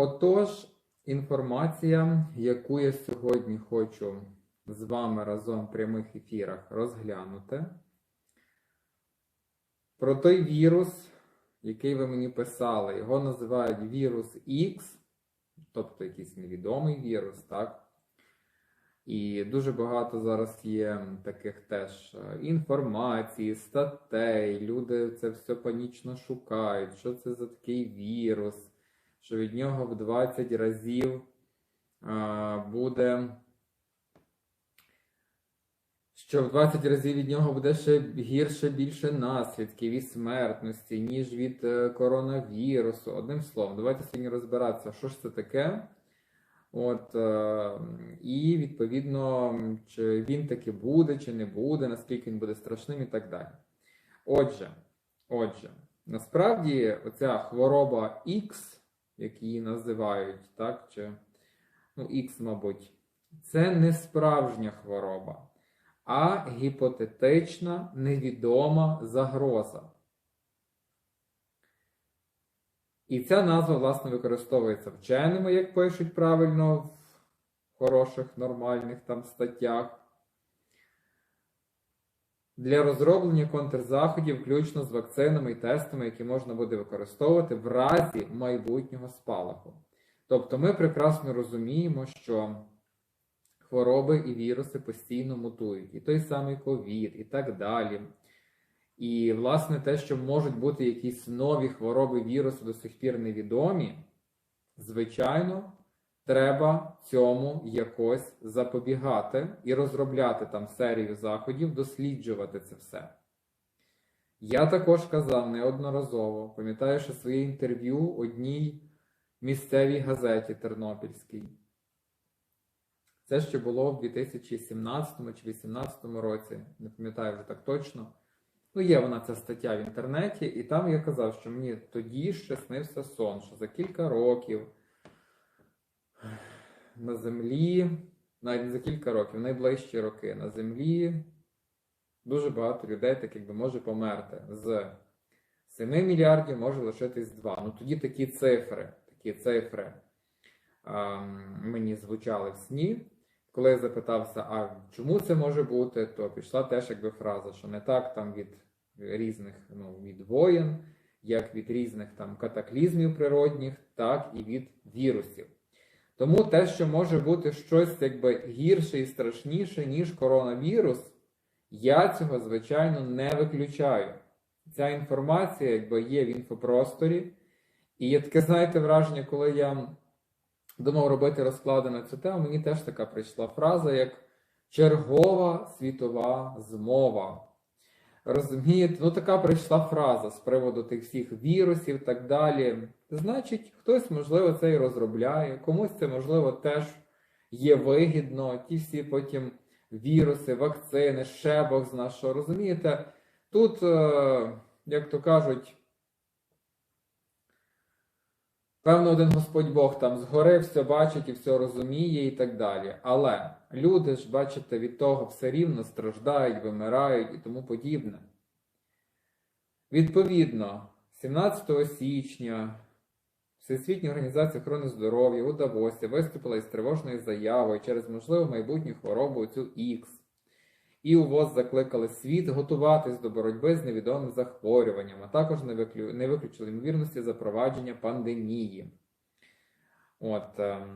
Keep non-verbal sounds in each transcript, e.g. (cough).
Отож, інформація, яку я сьогодні хочу з вами разом в прямих ефірах розглянути, про той вірус, який ви мені писали, його називають вірус X, тобто якийсь невідомий вірус, так? І дуже багато зараз є таких теж е, інформації, статей. Люди це все панічно шукають. Що це за такий вірус? Що від нього в 20 разів буде. Що в 20 разів від нього буде ще гірше більше наслідків і смертності, ніж від е, коронавірусу. Одним словом, давайте сьогодні розбиратися, що ж це таке. От, е, І відповідно, чи він таки буде, чи не буде, наскільки він буде страшним і так далі. Отже, отже, насправді оця хвороба X, як її називають, так, чи ну, X, мабуть, це не справжня хвороба, а гіпотетична невідома загроза. І ця назва, власне, використовується вченими, як пишуть правильно в хороших, нормальних там статтях. Для розроблення контрзаходів, включно з вакцинами і тестами, які можна буде використовувати в разі майбутнього спалаху. Тобто ми прекрасно розуміємо, що хвороби і віруси постійно мутують, і той самий ковід, і так далі. І, власне, те, що можуть бути якісь нові хвороби вірусу до сих пір невідомі, звичайно, треба цьому якось запобігати і розробляти там серію заходів, досліджувати це все. Я також казав неодноразово, пам'ятаю, що своє інтерв'ю одній місцевій газеті Тернопільській. Це ще було в 2017 чи 2018 році, не пам'ятаю вже так точно. Ну, є вона ця стаття в інтернеті, і там я казав, що мені тоді ще снився сон, що за кілька років на землі, навіть не за кілька років, найближчі роки на землі дуже багато людей так якби може померти. З 7 мільярдів може лишитись 2. Ну тоді такі цифри, такі цифри а, мені звучали в сні. Коли я запитався, а чому це може бути, то пішла теж якби фраза, що не так там від різних ну, від воєн, як від різних там катаклізмів природних, так і від вірусів. Тому те, що може бути щось якби гірше і страшніше, ніж коронавірус, я цього, звичайно, не виключаю. Ця інформація якби є в інфопросторі. І є таке, знаєте, враження, коли я думав робити розклади на цю тему, мені теж така прийшла фраза, як чергова світова змова. Розумієте, ну така прийшла фраза з приводу тих всіх вірусів і так далі. Значить, хтось, можливо, це і розробляє, комусь це, можливо, теж є вигідно. Ті всі потім віруси, вакцини, ще Бог зна що. Розумієте? Тут, е, як то кажуть, Певно, один Господь Бог там згори все бачить і все розуміє і так далі. Але люди ж, бачите, від того все рівно страждають, вимирають і тому подібне. Відповідно, 17 січня Всесвітня організація охорони здоров'я у Давосі виступила із тривожною заявою через можливу майбутню хворобу цю Х. І у ВОЗ закликали світ готуватись до боротьби з невідомим захворюванням, а також не, виклю... не виключили ймовірності запровадження пандемії. От, е...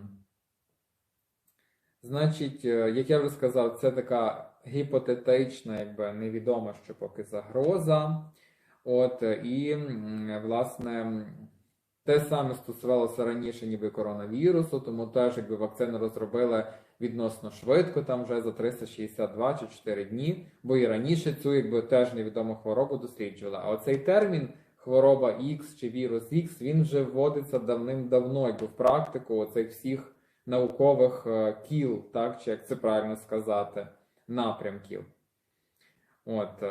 Значить, е, як я вже сказав, це така гіпотетична, якби невідома, що поки загроза. От, І, власне, те саме стосувалося раніше, ніби коронавірусу, тому теж, якби вакцину розробили відносно швидко, там вже за 362 чи 4 дні, бо і раніше цю якби теж невідому хворобу досліджували. А оцей термін хвороба X чи вірус X, він вже вводиться давним-давно, якби в практику оцих всіх наукових е, кіл, так, чи як це правильно сказати, напрямків. От.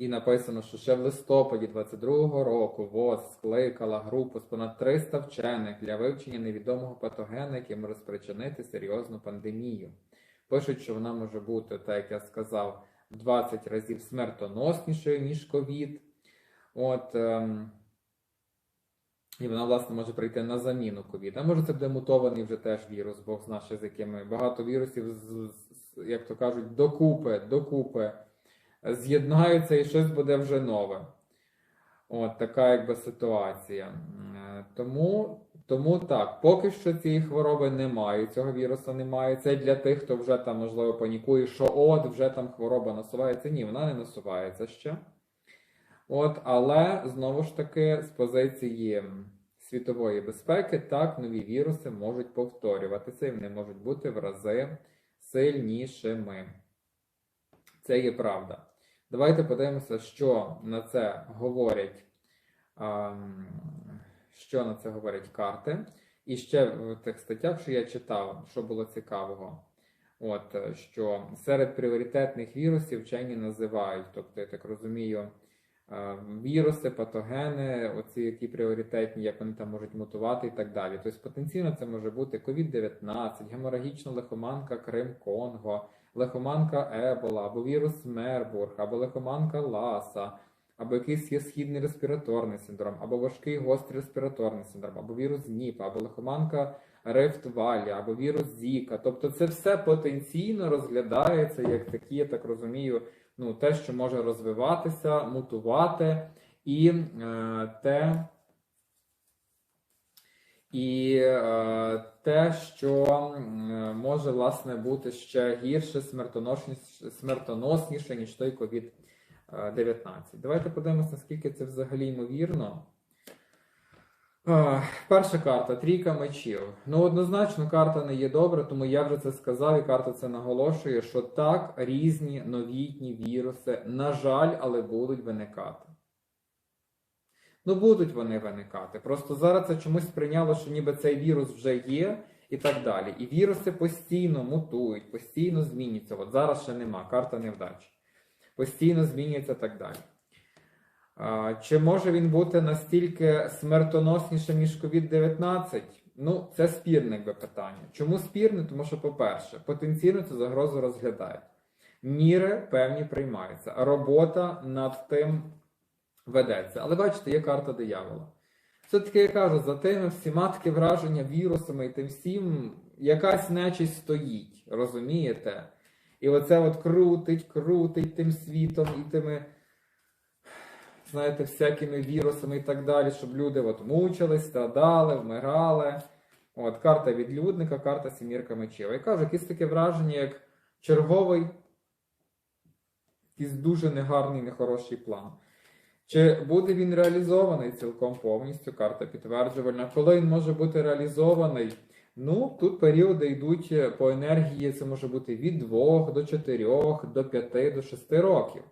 І написано, що ще в листопаді 22-го року ВОЗ скликала групу з понад 300 вчених для вивчення невідомого патогена, який може спричинити серйозну пандемію. Пишуть, що вона може бути, так як я сказав, в 20 разів смертоноснішою, ніж ковід. От, ем, І вона, власне, може прийти на заміну ковід. А може це буде мутований вже теж вірус, Бог знає, з якими багато вірусів, як то кажуть, докупи, докупи з'єднаються і щось буде вже нове. От така якби ситуація. Е, Тому, тому так, поки що цієї хвороби немає, цього вірусу немає. Це для тих, хто вже там, можливо, панікує, що от вже там хвороба насувається. Ні, вона не насувається ще. От, але знову ж таки, з позиції світової безпеки, так, нові віруси можуть повторюватися і вони можуть бути в рази сильнішими. Це є правда. Давайте подивимося, що на це говорять, що на це говорять карти. І ще в тих статтях, що я читав, що було цікавого, от, е, що серед пріоритетних вірусів вчені називають, тобто, я так розумію, е, віруси, патогени, оці які пріоритетні, як вони там можуть мутувати і так далі. Тобто потенційно це може бути COVID-19, геморагічна лихоманка Крим-Конго, лихоманка Ебола, або вірус Мербург, або лихоманка Ласа, або якийсь є східний респіраторний синдром, або важкий гострий респіраторний синдром, або вірус Ніпа, або лихоманка Рифт Валі, або вірус Зіка. Тобто це все потенційно розглядається як такі, я так розумію, ну, те, що може розвиватися, мутувати, і е, те, і е, те, що може власне бути ще гірше, смертоносніше, ніж той COVID-19. Давайте подивимося, наскільки це взагалі ймовірно. Е, Перша карта трійка мечів. Ну, однозначно, карта не є добра, тому я вже це сказав, і карта це наголошує, що так, різні новітні віруси, на жаль, але будуть виникати. Ну, будуть вони виникати. Просто зараз це чомусь прийняло, що ніби цей вірус вже є, і так далі. І віруси постійно мутують, постійно змінюються. От зараз ще нема, карта невдачі. Постійно змінюється так далі. А, Чи може він бути настільки смертоноснішим, ніж COVID-19? Ну, це спірне якби, питання. Чому спірне? Тому що, по-перше, потенційно цю загрозу розглядають. Міри певні приймаються, робота над тим ведеться. Але бачите, є карта диявола. Все-таки я кажу, за тими всіма таке враження вірусами і тим всім якась нечість стоїть, розумієте? І оце от крутить, крутить тим світом і тими, знаєте, всякими вірусами і так далі, щоб люди от мучились, страдали, вмирали. От карта відлюдника, карта сімірка мечів. Я кажу, якесь таке враження, як черговий, якийсь дуже негарний, нехороший план. Чи буде він реалізований цілком повністю? Карта підтверджувальна. Коли він може бути реалізований? Ну, тут періоди йдуть е, по енергії, це може бути від 2 до 4, до 5, до 6 років.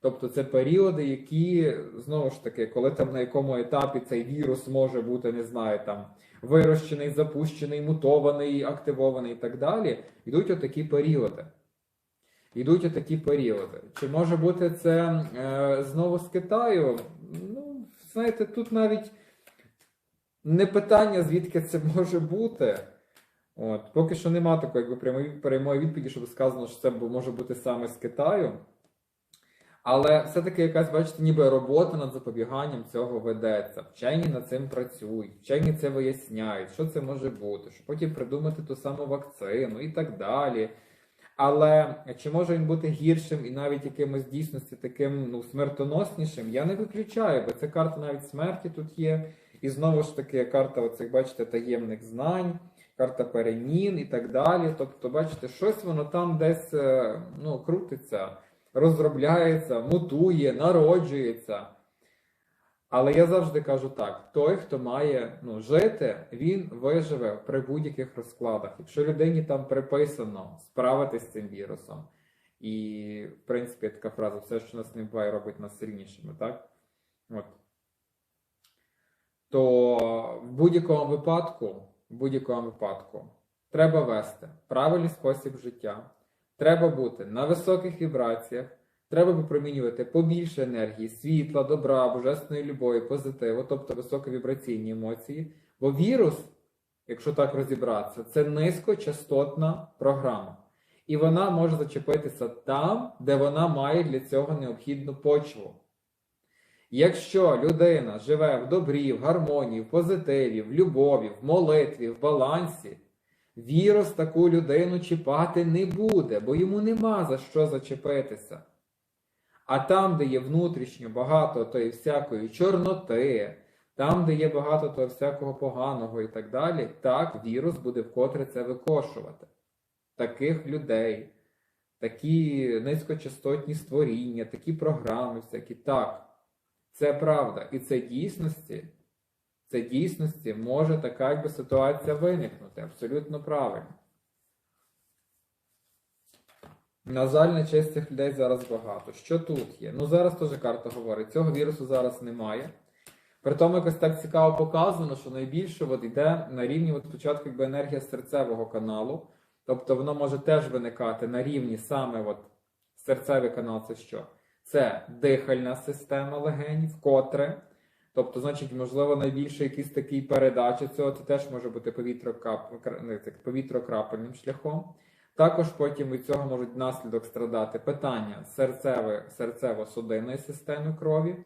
Тобто це періоди, які, знову ж таки, коли там на якому етапі цей вірус може бути, не знаю, там вирощений, запущений, мутований, активований і так далі, йдуть отакі періоди. Йдуть отакі періоди. Чи може бути це е, знову з Китаю? Ну, знаєте, тут навіть не питання, звідки це може бути. От, поки що нема такої якби, прямої, прямої відповіді, щоб сказано, що це може бути саме з Китаю. Але все-таки якась, бачите, ніби робота над запобіганням цього ведеться. Вчені над цим працюють, вчені це виясняють, що це може бути, щоб потім придумати ту саму вакцину і так далі. Але чи може він бути гіршим і навіть якимось дійсності таким ну, смертоноснішим, я не виключаю, бо це карта навіть смерті тут є. І знову ж таки, карта, оцих, бачите, таємних знань, карта перемін і так далі. Тобто, бачите, щось воно там десь е, ну, крутиться, розробляється, мутує, народжується. Але я завжди кажу так: той, хто має ну, жити, він виживе при будь-яких розкладах. Якщо людині там приписано справитись з цим вірусом, і, в принципі, така фраза, все, що нас не буває, робить нас сильнішими, так? От. То в будь-якому випадку, в будь-якому випадку треба вести правильний спосіб життя, треба бути на високих вібраціях, треба випромінювати побільше енергії, світла, добра, божественної любові, позитиву, тобто високовібраційні емоції. Бо вірус, якщо так розібратися, це низькочастотна програма. І вона може зачепитися там, де вона має для цього необхідну почву. Якщо людина живе в добрі, в гармонії, в позитиві, в любові, в молитві, в балансі, вірус таку людину чіпати не буде, бо йому нема за що зачепитися. А там, де є внутрішньо багато тої всякої чорноти, там, де є багато того всякого поганого і так далі, так вірус буде вкотре це викошувати. Таких людей, такі низькочастотні створіння, такі програми, всякі. Так, це правда. І це дійсності, це дійсності може така якби ситуація виникнути. Абсолютно правильно. На жаль, нечистих людей зараз багато. Що тут є? Ну зараз теж карта говорить, цього вірусу зараз немає. При тому якось так цікаво показано, що найбільше от йде на рівні от спочатку якби енергія серцевого каналу. Тобто воно може теж виникати на рівні саме от серцевий канал це що? Це дихальна система легенів, котре. Тобто, значить, можливо, найбільше якийсь такий передача цього, це теж може бути повітрокрапельним шляхом. Також потім від цього можуть внаслідок страдати питання серцево-судинної системи крові.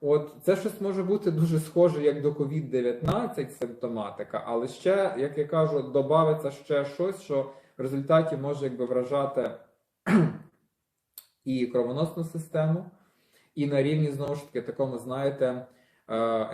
От це щось може бути дуже схоже як до COVID-19 симптоматика, але ще, як я кажу, додається ще щось, що в результаті може якби вражати (clears throat) і кровоносну систему, і на рівні, знову ж таки, такому, знаєте, е,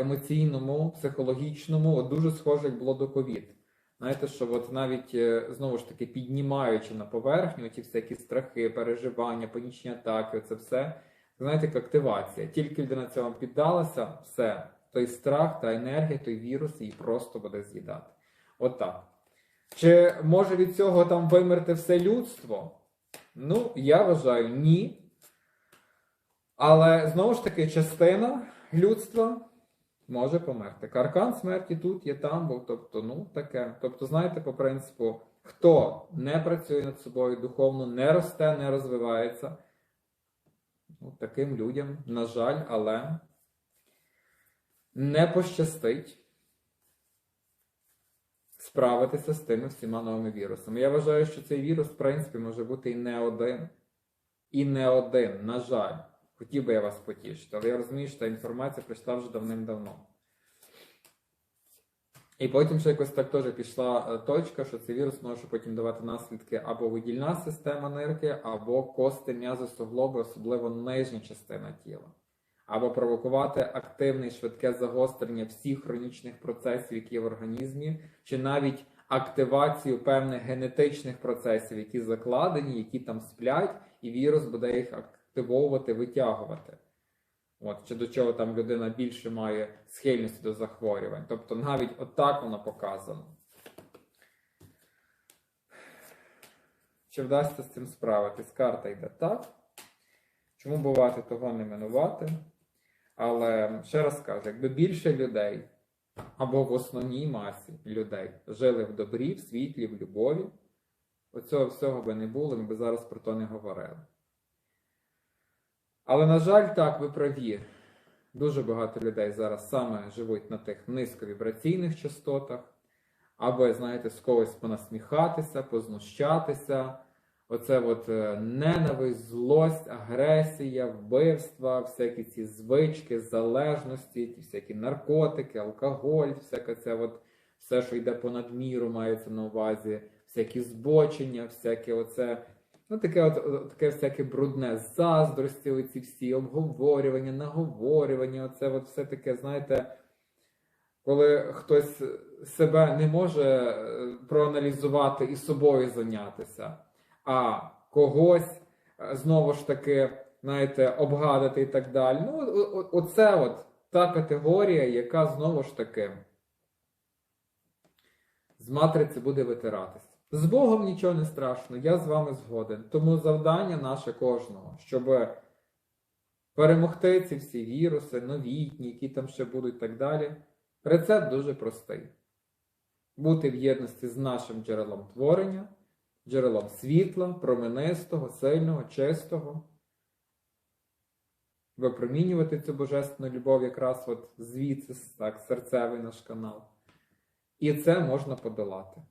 емоційному, психологічному, от дуже схоже, як було до ковід. Знаєте, що от навіть е, знову ж таки піднімаючи на поверхню ті всякі страхи, переживання, панічні атаки, це все, знаєте, як активація. Тільки людина цьому піддалася, все, той страх та енергія, той вірус її просто буде з'їдати. Отак. Чи може від цього там вимерти все людство? Ну, я вважаю, ні. Але знову ж таки, частина людства може померти. Каркан смерті тут є там, бо тобто, ну, таке. Тобто, знаєте, по принципу, хто не працює над собою духовно, не росте, не розвивається. Ну, Таким людям, на жаль, але не пощастить справитися з тими всіма новими вірусами. Я вважаю, що цей вірус, в принципі, може бути і не один. І не один, на жаль. Хотів би я вас потішити, але я розумію, що та інформація прийшла вже давним-давно. І потім ще якось так теж пішла е, точка, що цей вірус може потім давати наслідки або видільна система нирки, або кости м'язи суглоби, особливо нижня частина тіла або провокувати активне і швидке загострення всіх хронічних процесів, які є в організмі, чи навіть активацію певних генетичних процесів, які закладені, які там сплять, і вірус буде їх активовувати, витягувати. От, Чи до чого там людина більше має схильності до захворювань. Тобто навіть отак воно показано. Чи вдасться з цим справитись? Карта йде так. Чому бувати того не минувати? Але ще раз кажу, якби більше людей або в основній масі людей жили в добрі, в світлі, в любові, оцього всього би не було, ми б зараз про то не говорили. Але, на жаль, так, ви праві. Дуже багато людей зараз саме живуть на тих низьковібраційних частотах, аби, знаєте, з когось понасміхатися, познущатися. Оце от е, ненависть, злость, агресія, вбивства, всякі ці звички, залежності, ті всякі наркотики, алкоголь, всяке це от, все, що йде понад міру, мається на увазі, всякі збочення, всяке оце, ну таке от, таке всяке брудне заздрості, оці всі обговорювання, наговорювання, оце от все таке, знаєте, коли хтось себе не може е, проаналізувати і собою зайнятися а когось е, знову ж таки, знаєте, обгадити і так далі. Ну, оце от та категорія, яка знову ж таки з матриці буде витиратись. З Богом нічого не страшно, я з вами згоден. Тому завдання наше кожного, щоб перемогти ці всі віруси, новітні, які там ще будуть і так далі. Рецепт дуже простий. Бути в єдності з нашим джерелом творення джерелом світла, променистого, сильного, чистого. Випромінювати цю божественну любов якраз от звідси, так, серцевий наш канал. І це можна подолати.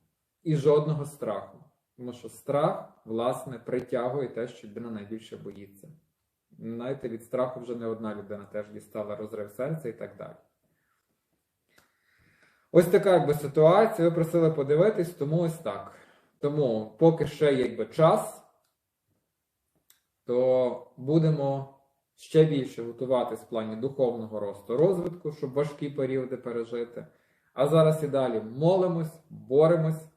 І жодного страху. Тому що страх, власне, притягує те, що людина найбільше боїться. знаєте, від страху вже не одна людина теж дістала розрив серця і так далі. Ось така якби ситуація. Ви просили подивитись, тому ось так. Тому, поки ще якби час, то будемо ще більше готуватись в плані духовного росту, розвитку, щоб важкі періоди пережити. А зараз і далі молимось, боремось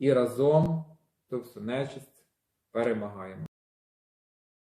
і разом ту всю нечисть перемагаємо.